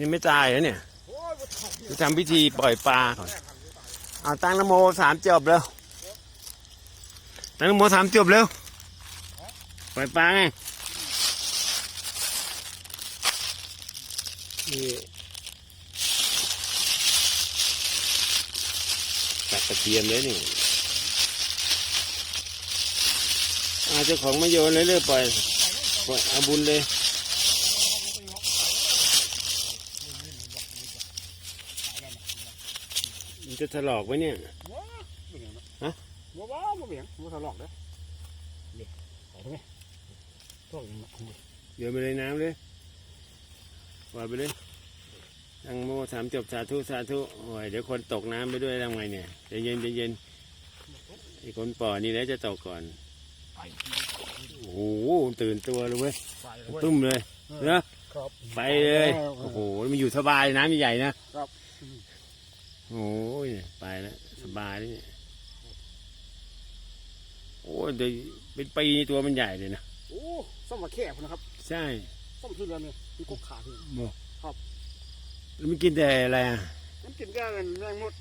ยังไม่ตายเหรอเนี่ยโอ้ยบ่ถ่ายจะทำพิธีปล่อยปลาก่อนเอาตั้งนโมสามจบแล้วตั้งนโมสามจบแล้วปล่อยปลาไงนี่ตัดตะเกียมเลยนี่อาเจ้าของไม่โยนเลยเลยปล่อยปล่อยเอาบุญเลย มันจะถลอกไหมเนี่ยว้าบ่เหนียวนะฮะบ่ว้าบ่เหนียวบ่ทะเลาะเด้อนี่เอาไปไหมตัวอย่างนั้นโยนไปเลยน้ำเลยปล่อยไปเลยตั้งโมสามจบสาธุสาธุโอ้ยเดี๋ยวคนตกน้ำไปด้วยทำไงเนี่ยใจเย็นใจเย็นไอ้คนปล่อยนี่แล้วจะตกก่อนไปโอ้โหตื่นตัวเลยเว้ยไปเว้ยตุ้มเลยเนอะครับไปเลยโอ้โหมันอยู่สบายน้ำใหญ่ๆนะครับ โอ้ยไปแล้วสบายเลยเนี่ยโอ้ยเดี๋ยวเป็นปีนี่ตัวมันใหญ่เลยนะโอ้ส้มมาแค่พุ่นนะครับ ใช่ส้มที่เรือเนี่ยมีกบขาที่แล้วมันกินแต่อะไรอะมันกินแค่แมงมด